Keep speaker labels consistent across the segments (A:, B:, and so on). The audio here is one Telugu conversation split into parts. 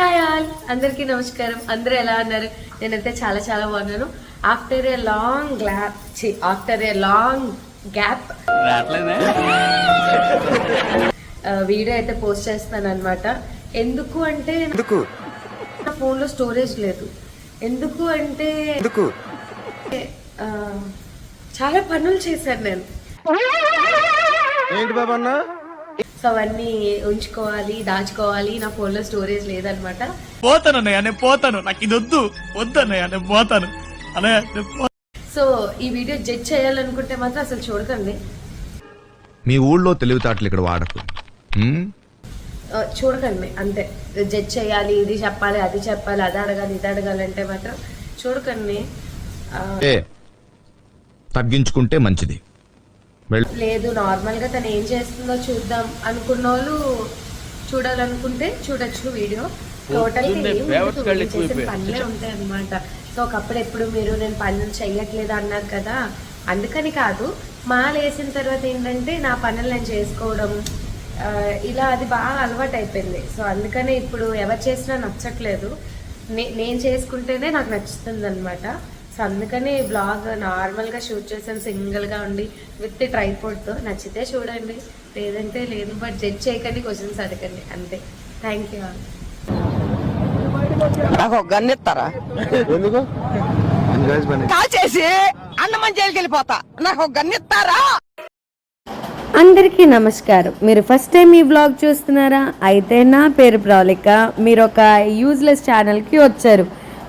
A: హాయ్ ఆల్ అందరికీ నమస్కారం. అందరూ ఎలా ఉన్నారు? నేనైతే చాలా చాలా బాగున్నాను. After a long gap after a long gap video అయితే పోస్ట్ చేస్తాను అనమాట ఎందుకు అంటే
B: ఎందుకు?
A: నా ఫోన్లో స్టోరేజ్ లేదు. ఎందుకు అంటే
B: ఎందుకు?
A: ఆ, చాలా పనులు చేశాను నేను.
B: ఏంటి బాబా
A: సో అవన్నీ ఉంచుకోవాలి దాచుకోవాలి. నా ఫోన్లో స్టోరేజ్ లేదనమాట.
C: పోతాను అన్నయ్య నేను పోతాను. నాకు ఇది వద్దు. వద్దు అన్నయ్య నేను పోతాను. అన్నయ్య నేను పో-
A: సో ఈ వీడియో జడ్జ్ చేయాలనుకుంటే మాత్రం అసలు చూడకండి.
D: మీ ఊళ్ళో తెలివితేటలు ఇక్కడ వాడకు. ఉమ్?
A: ఆ, చూడకండి. అంతే. జడ్జ్ చేయాలి ఇది చెప్పాలి అది చెప్పాలి అది అడగాలి ఇది అడగాలి అంటే మాత్రం చూడకండి. ఆ,
D: ఏ తగ్గించుకుంటే మంచిది.
A: లేదు నార్మల్గా తను ఏం చేస్తుందో చూద్దాం అనుకున్న వాళ్ళు చూడాలనుకుంటే చూడొచ్చు వీడియో. టోటల్ చేసిన పనులే ఉంటాయి అనమాట సో ఒకప్పుడు ఎప్పుడు మీరు నేను పనులు చెయ్యట్లేదు అన్నారు కదా అందుకని కాదు. మాల వేసిన తర్వాత ఏంటంటే నా పనులు నేను చేసుకోవడం ఇలా అది బాగా అలవాటు అయిపోయింది సో అందుకనే ఇప్పుడు ఎవరు చేసినా నచ్చట్లేదు. నే- నేను చేసుకుంటేనే నాకు నచ్చుతుంది అనమాట సో అందుకని బ్లాగ్ నార్మల్గా షూట్ చేసాను సింగిల్గా ఉండి విత్ ట్రైపోర్డ్తో నచ్చితే చూడండి. లేదంటే లేదు బట్ జడ్జ్ చేయకండి క్వశ్చన్స్ అడగండి. అంతే. థ్యాంక్ యూ
E: నాకు ఒక గన్ ఇస్తారా?
B: ఎందుకు?
E: కాల్ చేసి అన్నమని జైలుకి వెళ్ళిపోతా. నాకు ఒక గన్ ఇస్తారా?
F: అందరికీ నమస్కారం. మీరు ఫస్ట్ టైం ఈ బ్లాగ్ చూస్తున్నారా? అయితే నా పేరు ప్రవళిక మీరు ఒక యూజ్లెస్ ఛానల్కి వచ్చారు.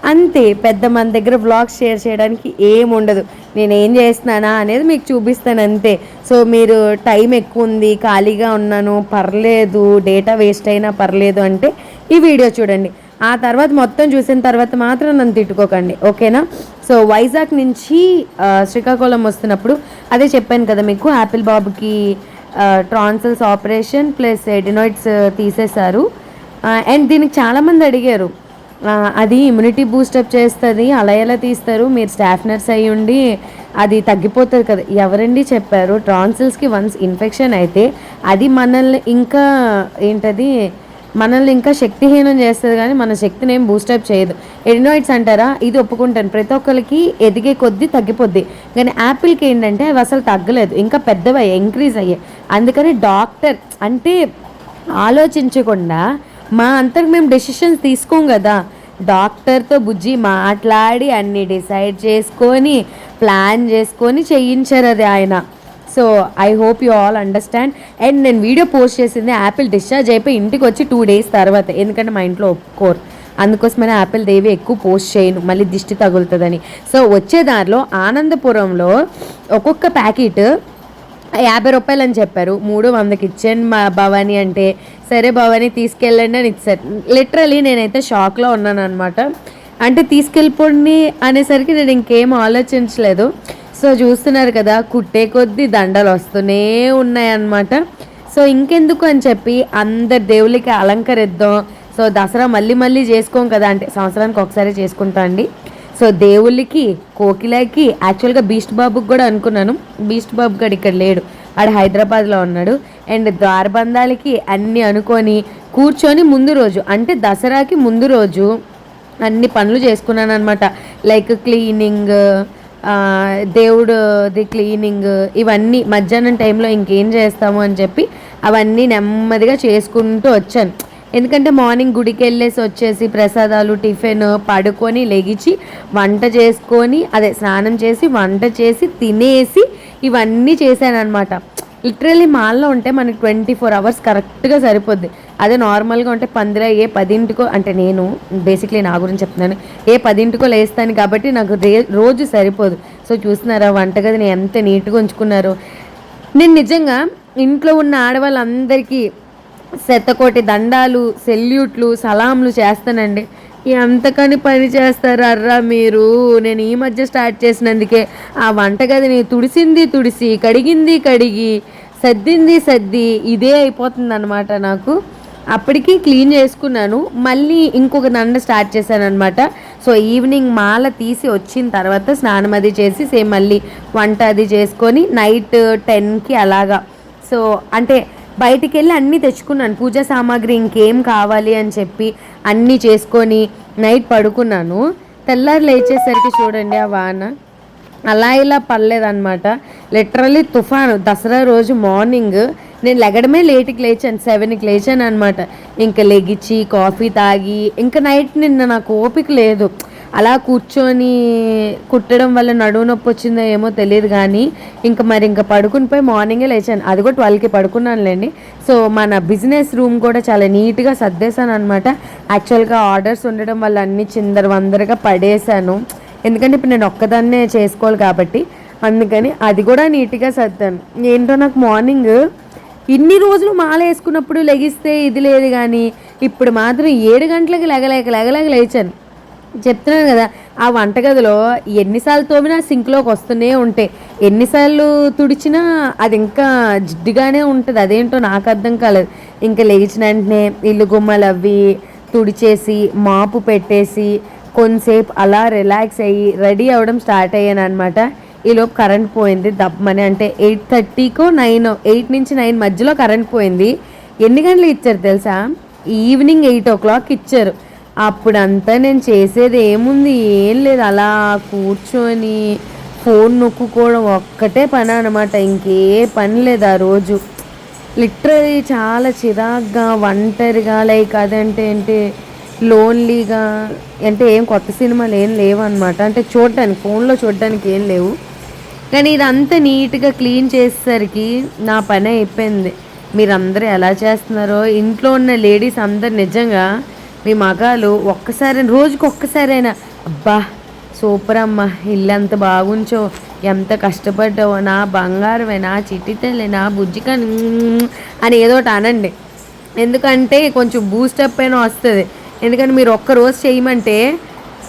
F: అంతే పెద్ద మన దగ్గర వ్లాగ్స్ షేర్ చేయడానికి ఏం ఉండదు. నేను ఏం చేస్తున్నానా అనేది మీకు చూపిస్తాను అంతే. సో మీరు టైం ఎక్కువ ఉంది ఖాళీగా ఉన్నాను పర్లేదు డేటా వేస్ట్ అయినా పర్లేదు అంటే ఈ వీడియో చూడండి. ఆ తర్వాత మొత్తం చూసిన తర్వాత మాత్రం నన్ను తిట్టుకోకండి ఓకేనా? సో వైజాగ్ నుంచి శ్రీకాకుళం వస్తున్నప్పుడు అదే చెప్పాను కదా మీకు యాపిల్ బాబుకి ట్రాన్సల్స్ ఆపరేషన్ ప్లస్ ఎడినాయిడ్స్ తీసేశారు. అండ్ దీనికి చాలామంది అడిగారు అది ఇమ్యూనిటీ బూస్టప్ చేస్తుంది అలా ఎలా తీస్తారు మీరు స్టాఫ్ నర్స్ అయ్యి ఉండి అది తగ్గిపోతుంది కదా. ఎవరండి చెప్పారు? ట్రాన్సిల్స్కి వన్స్ ఇన్ఫెక్షన్ అయితే అది మనల్ని ఇంకా ఏంటది? మనల్ని ఇంకా శక్తిహీనం చేస్తుంది కానీ మన శక్తిని ఏం బూస్టప్ చేయదు. ఎడినాయిడ్స్ అంటారా? ఇది ఒప్పుకుంటాను. ప్రతి ఒక్కరికి ఎదిగే కొద్దీ తగ్గిపోద్ది. కానీ యాపిల్కి ఏంటంటే అవి అసలు తగ్గలేదు. ఇంకా పెద్దవి ఇంక్రీజ్ అయ్యాయి. అందుకని డాక్టర్ అంటే ఆలోచించకుండా మా అంతకు మేము డెసిషన్స్ తీసుకోం కదా. డాక్టర్తో బుజ్జి మాట్లాడి అన్ని డిసైడ్ చేసుకొని ప్లాన్ చేసుకొని చేయించారు అది ఆయన. So I hope you all understand and నేను వీడియో పోస్ట్ చేసింది యాపిల్ డిశ్చార్జ్ అయిపోయి ఇంటికి వచ్చి టూ డేస్ తర్వాత. ఎందుకంటే మా ఇంట్లో ఒప్పుకోరు. అందుకోసమనే యాపిల్ దేవి ఎక్కువ పోస్ట్ చేయను. మళ్ళీ దిష్టి తగులుతుందని. సో వచ్చే దారిలో ఆనందపురంలో ఒక్కొక్క ప్యాకెట్ యాభై రూపాయలు అని చెప్పారు. మూడు వందకి ఇచ్చాను మా భవానీ అంటే. సరే భవాని తీసుకెళ్ళండి అని ఇచ్చారు. లిటరలీ నేనైతే షాక్లో ఉన్నాను అనమాట అంటే తీసుకెళ్ళిపోండి అనేసరికి నేను ఇంకేం ఆలోచించలేదు. సో చూస్తున్నారు కదా కుట్టే కొద్దీ దండలు వస్తూనే ఉన్నాయన్నమాట. సో ఇంకెందుకు అని చెప్పి అందరి దేవుళ్ళకి అలంకరిద్దాం. సో దసరా మళ్ళీ మళ్ళీ చేసుకోం కదా అంటే సంవత్సరానికి ఒకసారి చేసుకుంటా అండి. సో దేవుళ్ళకి కోకిలకి యాక్చువల్గా బీస్ట్ బాబుకి కూడా అనుకున్నాను. బీస్ట్ బాబు గడు ఇక్కడ లేడు. ఆడు హైదరాబాద్లో ఉన్నాడు. అండ్ ద్వారబంధాలకి అన్నీ అనుకొని కూర్చొని ముందు రోజు అంటే దసరాకి ముందు రోజు అన్ని పనులు చేసుకున్నాను అనమాట లైక్ క్లీనింగ్ దేవుడుది క్లీనింగ్ ఇవన్నీ మధ్యాహ్నం టైంలో ఇంకేం చేస్తాము అని చెప్పి అవన్నీ నెమ్మదిగా చేసుకుంటూ వచ్చాను. ఎందుకంటే మార్నింగ్ గుడికి వెళ్ళేసి వచ్చేసి ప్రసాదాలు టిఫిన్ పడుకొని లెగిచి వంట చేసుకొని అదే స్నానం చేసి వంట చేసి తినేసి ఇవన్నీ చేశానమాట అనమాట లిటరల్లీ మాల్లో ఉంటే మనకి ట్వంటీ ఫోర్ అవర్స్ కరెక్ట్గా సరిపోద్ది. అదే నార్మల్గా ఉంటే పందిర ఏ పదింటికో అంటే నేను బేసిక్లీ నా గురించి చెప్తున్నాను ఏ పదింటికో లేస్తాను కాబట్టి నాకు రే రోజు సరిపోదు. సో చూస్తున్నారా వంటగదిని ఎంత నీట్గా ఉంచుకున్నారు. నేను నిజంగా ఇంట్లో ఉన్న ఆడవాళ్ళందరికీ శతకోటి దండాలు సెల్యూట్లు సలాంలు చేస్తానండి. ఎంతకని పని చేస్తారర్రా మీరు? నేను ఈ మధ్య స్టార్ట్ చేసినందుకే ఆ వంటగదిని తుడిసింది తుడిసి కడిగింది కడిగి సర్దింది సర్ది ఇదే అయిపోతుంది అనమాట నాకు. అప్పటికి క్లీన్ చేసుకున్నాను. మళ్ళీ ఇంకొక దండ స్టార్ట్ చేశాను అనమాట సో ఈవినింగ్ మాల తీసి వచ్చిన తర్వాత స్నానం అది చేసి సేమ్ మళ్ళీ వంట అది చేసుకొని నైట్ టెన్కి అలాగా. సో అంటే బయటికి వెళ్ళి అన్నీ తెచ్చుకున్నాను. పూజా సామాగ్రి ఇంకేం కావాలి అని చెప్పి అన్నీ చేసుకొని నైట్ పడుకున్నాను. తెల్లారి లేచేసరికి చూడండి ఆ వాన. అలా ఇలా పడలేదన్నమాట. లిటరలీ తుఫాను. దసరా రోజు మార్నింగ్ నేను లెగడమే లేట్కి లేచాను సెవెన్కి లేచాను అనమాట ఇంకా లెగిచి కాఫీ తాగి ఇంకా నైట్ నిన్న నాకు ఓపిక లేదు. అలా కూర్చొని కుట్టడం వల్ల నడువు నొప్పి వచ్చిందో ఏమో తెలియదు కానీ ఇంకా మరి ఇంకా పడుకుని పోయి మార్నింగే లేచాను. అది కూడా ట్వెల్వ్కి పడుకున్నానులేండి. సో మన బిజినెస్ రూమ్ కూడా చాలా నీట్గా సర్దేశాను అనమాట యాక్చువల్గా ఆర్డర్స్ ఉండడం వల్ల అన్ని చిందర వందరగా పడేశాను. ఎందుకంటే ఇప్పుడు నేను ఒక్కదాన్నే చేసుకోవాలి కాబట్టి. అందుకని అది కూడా నీట్గా సర్దాను. ఏంటో నాకు మార్నింగ్ ఇన్ని రోజులు మాల వేసుకున్నప్పుడు లెగిస్తే ఇది లేదు కానీ ఇప్పుడు మాత్రం ఏడు గంటలకు లెగలేక లెగలేక లేచాను. చెప్తున్నాను కదా ఆ వంటగదిలో ఎన్నిసార్లు తోమినా సింక్లోకి వస్తూనే ఉంటాయి. ఎన్నిసార్లు తుడిచినా అది ఇంకా జిడ్డుగానే ఉంటుంది. అదేంటో నాకు అర్థం కాలేదు. ఇంకా లేచిన వెంటనే ఇల్లు గుమ్మలు అవి తుడిచేసి మాపు పెట్టేసి కొంతసేపు అలా రిలాక్స్ అయ్యి రెడీ అవ్వడం స్టార్ట్ అయ్యాను అనమాట ఈలోపు కరెంట్ పోయింది. దబ్బమని అంటే ఎయిట్ థర్టీకో నైన్ ఎయిట్ నుంచి నైన్ మధ్యలో కరెంట్ పోయింది. ఎన్ని గంటలు ఇచ్చారు తెలుసా? ఈవినింగ్ ఎయిట్ ఓ క్లాక్ ఇచ్చారు. అప్పుడంతా నేను చేసేది ఏముంది? ఏం లేదు. అలా కూర్చొని ఫోన్ నొక్కుకోవడం ఒక్కటే పని అనమాట ఇంకే పని లేదు ఆ రోజు. లిటరలీ చాలా చిరాగ్గా ఒంటరిగా లైక్ అదంటే ఏంటి లోన్లీగా అంటే ఏం కొత్త సినిమాలు ఏం లేవు అనమాట అంటే చూడటానికి ఫోన్లో చూడడానికి ఏం లేవు. కానీ ఇదంతా నీట్గా క్లీన్ చేసేసరికి నా పని అయిపోయింది. మీరందరూ ఎలా చేస్తున్నారో? ఇంట్లో ఉన్న లేడీస్ అందరు నిజంగా మీ మగాలు ఒక్కసారి రోజుకి ఒక్కసారైనా అబ్బా సూపర్ అమ్మ ఇల్లు ఎంత బాగుంచో ఎంత కష్టపడ్డావో నా బంగారమే నా చిట్టితల్లి నా బుజ్జికని అని ఏదో ఒకటి అనండి. ఎందుకంటే కొంచెం బూస్టప్ అయినా వస్తుంది. ఎందుకంటే మీరు ఒక్క రోజు చేయమంటే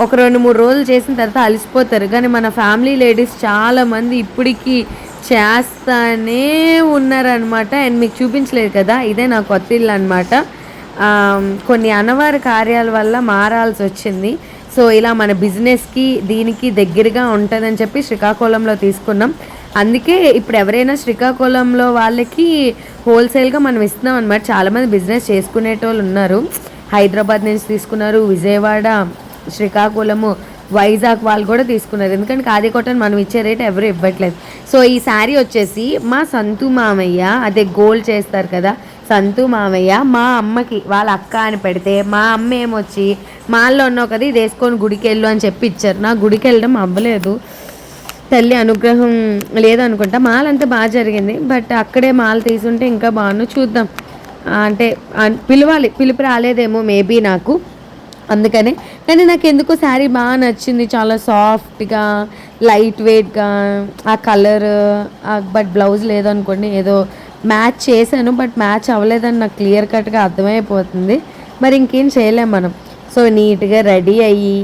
F: ఒక రెండు మూడు రోజులు చేసిన తర్వాత అలసిపోతారు. కానీ మన ఫ్యామిలీ లేడీస్ చాలామంది ఇప్పటికీ చేస్తానే ఉన్నారనమాట అండ్ మీకు చూపించలేదు కదా ఇదే నా కొత్త ఇల్లు అనమాట కొన్ని అనవారి కార్యాల వల్ల మారాల్సి వచ్చింది. సో ఇలా మన బిజినెస్కి దీనికి దగ్గరగా ఉంటుందని చెప్పి శ్రీకాకుళంలో తీసుకున్నాం. అందుకే ఇప్పుడు ఎవరైనా శ్రీకాకుళంలో వాళ్ళకి హోల్సేల్గా మనం ఇస్తున్నాం అనమాట చాలామంది బిజినెస్ చేసుకునేటోళ్ళు ఉన్నారు. హైదరాబాద్ నుంచి తీసుకున్నారు విజయవాడ శ్రీకాకుళము వైజాగ్ వాళ్ళు కూడా తీసుకున్నారు. ఎందుకంటే ఖాదీ మనం ఇచ్చే రేట్ ఎవరు ఇవ్వట్లేదు. సో ఈ శారీ వచ్చేసి మా సంతు మామయ్య అదే గోల్డ్ చేస్తారు కదా సంతు మామయ్య మా అమ్మకి వాళ్ళ అక్క అని పెడితే మా అమ్మ ఏమొచ్చి మాల్లో ఉన్నావు కదా ఇది వేసుకొని గుడికి వెళ్ళు అని చెప్పి ఇచ్చారు. నా గుడికి వెళ్ళడం అవ్వలేదు. తల్లి అనుగ్రహం లేదనుకుంటా. మాల్ అంతా బాగా జరిగింది. బట్ అక్కడే మాల్ తీసుంటే ఇంకా బాగున్నా చూద్దాం. అంటే అన్- పిలవాలి. పిలుపు రాలేదేమో మేబీ నాకు. అందుకనే. కానీ నాకు ఎందుకో శారీ బాగా నచ్చింది. చాలా సాఫ్ట్గా లైట్ వెయిట్గా ఆ కలర్ బట్ బ్లౌజ్ లేదనుకోండి ఏదో మ్యాచ్ చేశాను బట్ మ్యాచ్ అవ్వలేదని నాకు క్లియర్ కట్గా అర్థమైపోతుంది. మరి ఇంకేం చేయలేం మనం. సో నీట్గా రెడీ అయ్యి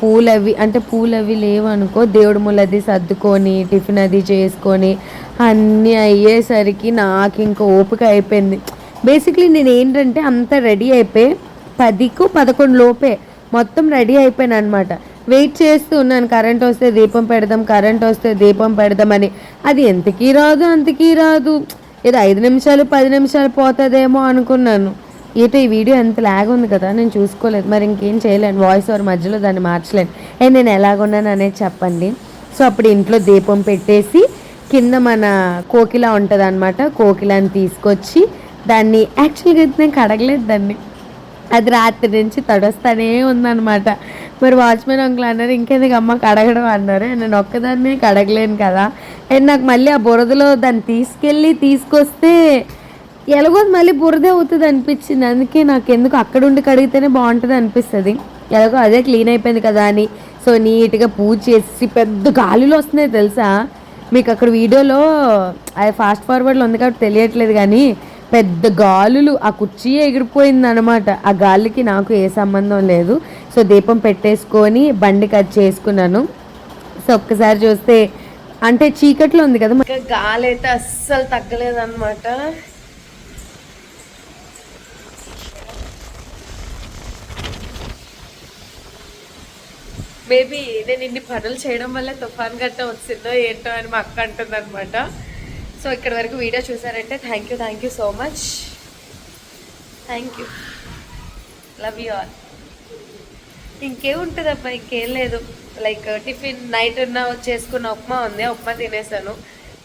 F: పూలు అవి అంటే పూలు అవి లేవు అనుకో ములది సర్దుకొని టిఫిన్ అది చేసుకొని అన్నీ అయ్యేసరికి నాకు ఇంకా ఓపిక అయిపోయింది. బేసిక్లీ నేను ఏంటంటే అంత రెడీ అయిపోయి పదికు పదకొండు లోపే మొత్తం రెడీ అయిపోయాను అనమాట వెయిట్ చేస్తూ ఉన్నాను కరెంట్ వస్తే దీపం పెడదాం కరెంట్ వస్తే దీపం పెడదామని. అది ఎంతకీ రాదు అంతకీ రాదు. ఇది ఐదు నిమిషాలు పది నిమిషాలు పోతుందేమో అనుకున్నాను. ఏటో ఈ వీడియో ఎంత లాగ్ ఉంది కదా నేను చూసుకోలేదు. మరి ఇంకేం చేయలేను. వాయిస్ ఓవర్ మధ్యలో దాన్ని మార్చలేను. ఏ నేను ఎలాగున్నాను అనేది చెప్పండి. సో అప్పుడు ఇంట్లో దీపం పెట్టేసి కింద మన కోకిల ఉంటుంది అనమాట కోకిలని తీసుకొచ్చి దాన్ని యాక్చువల్గా అయితే నేను కడగలేదు దాన్ని. అది రాత్రి నుంచి తడొస్తానే ఉందన్నమాట. మరి వాచ్మెన్ అంకుల్ అన్నారు ఇంకెందుకు అమ్మ కడగడం అన్నారు. నేను ఒక్కదాన్ని కడగలేను కదా. అండ్ నాకు మళ్ళీ ఆ బురదలో దాన్ని తీసుకెళ్ళి తీసుకొస్తే ఎలాగో మళ్ళీ బురదే అవుతుంది అనిపించింది. అందుకే నాకు ఎందుకు అక్కడ ఉండి కడిగితేనే బాగుంటుంది అనిపిస్తుంది. ఎలాగో అదే క్లీన్ అయిపోయింది కదా అని. సో నీట్గా పూజ చేసి పెద్ద గాలిలో వస్తున్నాయి తెలుసా? మీకు అక్కడ వీడియోలో అది ఫాస్ట్ ఫార్వర్డ్లో ఉంది కాబట్టి తెలియట్లేదు కానీ పెద్ద గాలులు ఆ కుర్చీ ఎగిరిపోయింది అనమాట ఆ గాలికి నాకు ఏ సంబంధం లేదు. సో దీపం పెట్టేసుకొని బండి కట్ చేసుకున్నాను. సో ఒక్కసారి చూస్తే అంటే చీకట్లో ఉంది కదా
A: ఇంకా గాలి అయితే అస్సలు తగ్గలేదు అనమాట మేబీ నేను ఇన్ని పనులు చేయడం వల్ల తుఫాన్ గట్ట వచ్చిందో ఏంటో అని మా అక్క అంటుంది అనమాట సో
F: ఇక్కడ వరకు వీడియో చూసారంటే thank you thank you so much thank you love you all ఇంకేముంటుంది అబ్బా ఇంకేం లేదు. లైక్ టిఫిన్ నైట్ ఉన్న చేసుకున్న ఉప్మా ఉంది ఉప్మా తినేసాను.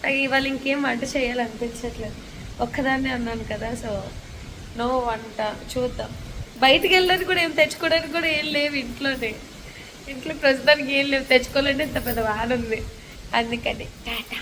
F: నాకు ఇవాళ ఇంకేం వంట చేయాలనిపించట్లేదు ఒక్కదాన్నే అన్నాను కదా సో నో వంట చూద్దాం. బయటికి వెళ్ళడానికి కూడా ఏం తెచ్చుకోవడానికి కూడా ఏం లేవు ఇంట్లోనే. ఇంట్లో ప్రస్తుతానికి ఏం లేవు తెచ్చుకోవాలంటే ఇంత పెద్ద వాన ఉంది. అందుకని టాటా.